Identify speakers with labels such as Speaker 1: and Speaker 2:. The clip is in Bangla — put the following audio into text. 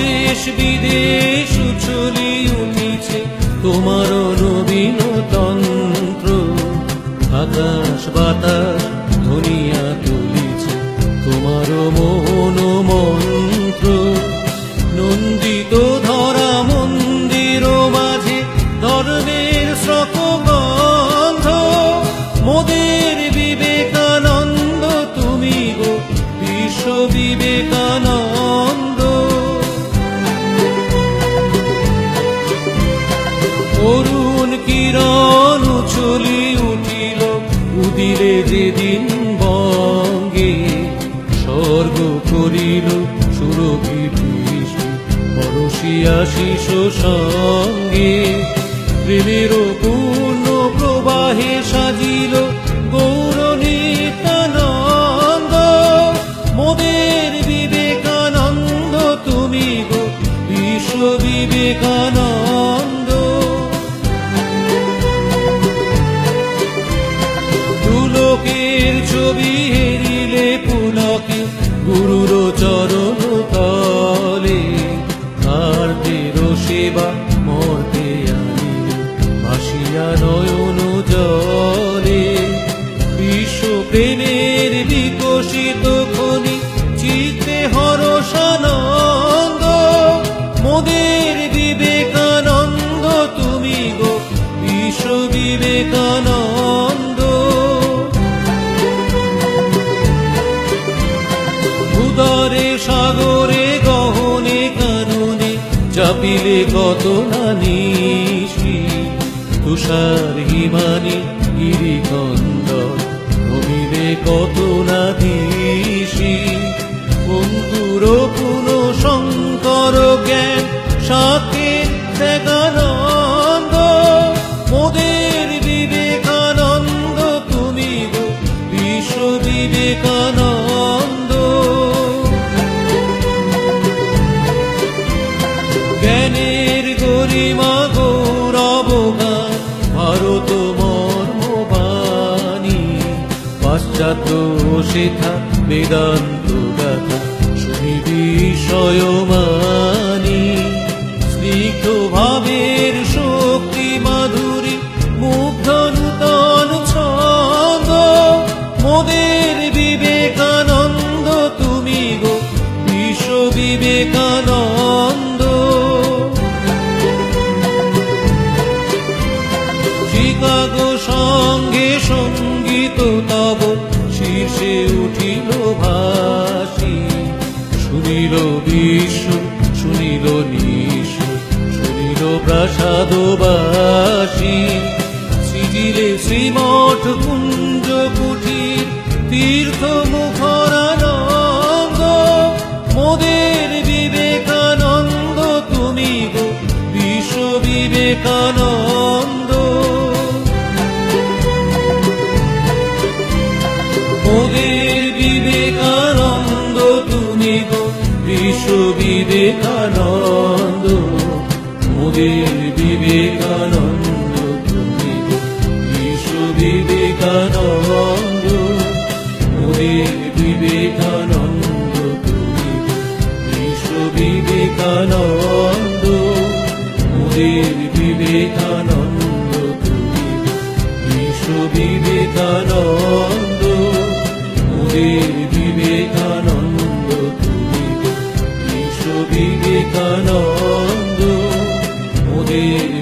Speaker 1: দেশ বিদেশ উছলি উঠিছে তোমার নবীন তন্ত্র আকাশ বাতাস ধনিয়া তুলিছে তোমার মন অরুণ কিরণ চলি উঠিল উদিলে যেদিন বঙ্গে। স্বর্গ করিল সুরক্ষিত পরশিয়া শিশু সঙ্গে। প্রেমের ছবি হেরিলে পুলকে গুরুর চরণ তলে আর তেরো সেবা মর্তে আসিয়া ভাসিয়া নয়ন জলে। চাপিলে কত নানিসি তুষার হিমানি গিরিকন্দ নমিলে কত না দিশি? অঙ্কুর পুন শঙ্কর জ্ঞান, সাথে দেখানন্দ মোদের বিবেকানন্দ, তুমি গো বিশ্ব বিবেকানন্দ। গরিমা গৌরব গান ভারত মর্মবাণী পাশ্চাত্য শেখা বেদান্ত গাথা স্নিগ্ধ ভাবের শক্তি মাধুরী মুগ্ধ নূতন ছন্দ। মোদের বিবেকানন্দ তুমি গো, বিশ্ব বিবেকানন্দ শিকাগো সঙ্গে সংগীত তব। শীর্ষে উঠিল ভাসি শুনিল বিশ্ব শুনিল নিশ, শুনিল প্রাসাদবাসী সৃজিলে শ্রীমঠ কুঞ্জ কুঠির, তীর্থ মুখরানন্দ। মোদের বিবেকানন্দ তুমি গো, বিশ্ব বিবেকানন্দ। বিবেকানন্দ, মোদের বিবেকানন্দ, তুমি বিশ্ব বিবেকানন্দ বিবেকানন্দ, তুমি বিশ্ব বিবেকানন্দ, মোদের বিবেকানন্দ, তুমি বিশ্ব বিবেকানন্দ। মোদের